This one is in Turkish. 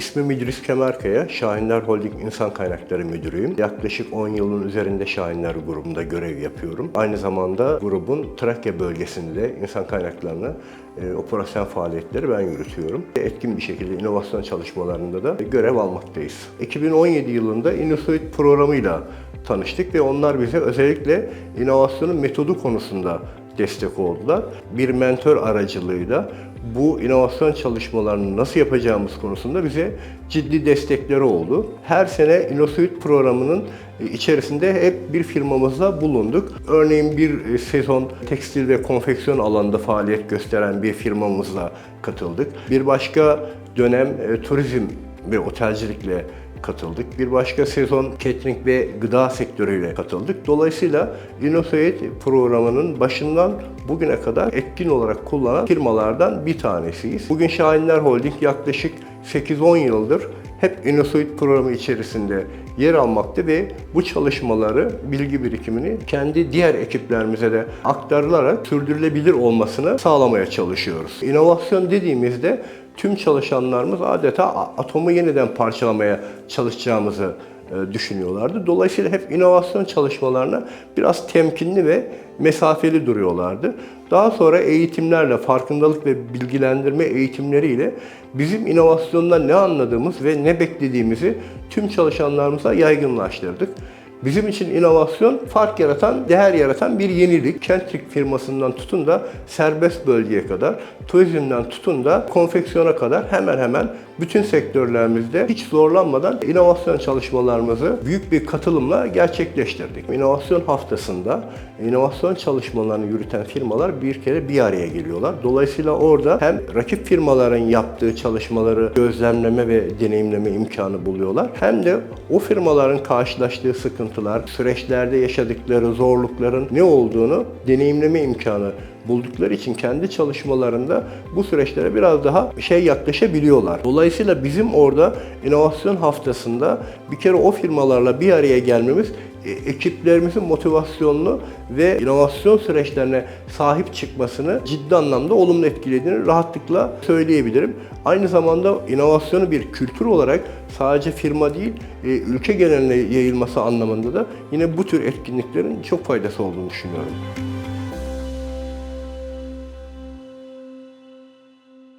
İsmim İdris Kemerkaya, Şahinler Holding İnsan Kaynakları Müdürüyüm. Yaklaşık 10 yılın üzerinde Şahinler grubunda görev yapıyorum. Aynı zamanda grubun Trakya bölgesinde insan kaynaklarını e, operasyon faaliyetleri ben yürütüyorum. Etkin bir şekilde inovasyon çalışmalarında da görev almaktayız. 2017 yılında InnoSuite programıyla tanıştık ve onlar bize özellikle inovasyonun metodu konusunda destek oldular. Bir mentor aracılığıyla bu inovasyon çalışmalarını nasıl yapacağımız konusunda bize ciddi destekleri oldu. Her sene InnoSuite programının içerisinde hep bir firmamızla bulunduk. Örneğin bir sezon tekstil ve konfeksiyon alanında faaliyet gösteren bir firmamızla katıldık. Bir başka dönem e, turizm ve otelcilikle katıldık. Bir başka sezon catering ve gıda sektörüyle katıldık. Dolayısıyla InnoSuite programının başından bugüne kadar etkin olarak kullanan firmalardan bir tanesiyiz. Bugün Şahinler Holding yaklaşık 8-10 yıldır hep InnoSuite programı içerisinde yer almakta ve bu çalışmaları, bilgi birikimini kendi diğer ekiplerimize de aktarılarak sürdürülebilir olmasını sağlamaya çalışıyoruz. İnovasyon dediğimizde tüm çalışanlarımız adeta atomu yeniden parçalamaya çalışacağımızı e, düşünüyorlardı. Dolayısıyla hep inovasyon çalışmalarına biraz temkinli ve mesafeli duruyorlardı. Daha sonra eğitimlerle, farkındalık ve bilgilendirme eğitimleriyle bizim inovasyondan ne anladığımız ve ne beklediğimizi tüm çalışanlarımıza yaygınlaştırdık. Bizim için inovasyon fark yaratan, değer yaratan bir yenilik. Kentrik firmasından tutun da serbest bölgeye kadar, turizmden tutun da konfeksiyona kadar hemen hemen bütün sektörlerimizde hiç zorlanmadan inovasyon çalışmalarımızı büyük bir katılımla gerçekleştirdik. İnovasyon haftasında inovasyon çalışmalarını yürüten firmalar bir kere bir araya geliyorlar. Dolayısıyla orada hem rakip firmaların yaptığı çalışmaları gözlemleme ve deneyimleme imkanı buluyorlar. Hem de o firmaların karşılaştığı sıkıntılar, süreçlerde yaşadıkları zorlukların ne olduğunu deneyimleme imkanı buldukları için kendi çalışmalarında bu süreçlere biraz daha şey yaklaşabiliyorlar. Dolayısıyla bizim orada inovasyon haftasında bir kere o firmalarla bir araya gelmemiz e, ekiplerimizin motivasyonunu ve inovasyon süreçlerine sahip çıkmasını ciddi anlamda olumlu etkilediğini rahatlıkla söyleyebilirim. Aynı zamanda inovasyonu bir kültür olarak sadece firma değil, e, ülke geneline yayılması anlamında da yine bu tür etkinliklerin çok faydası olduğunu düşünüyorum.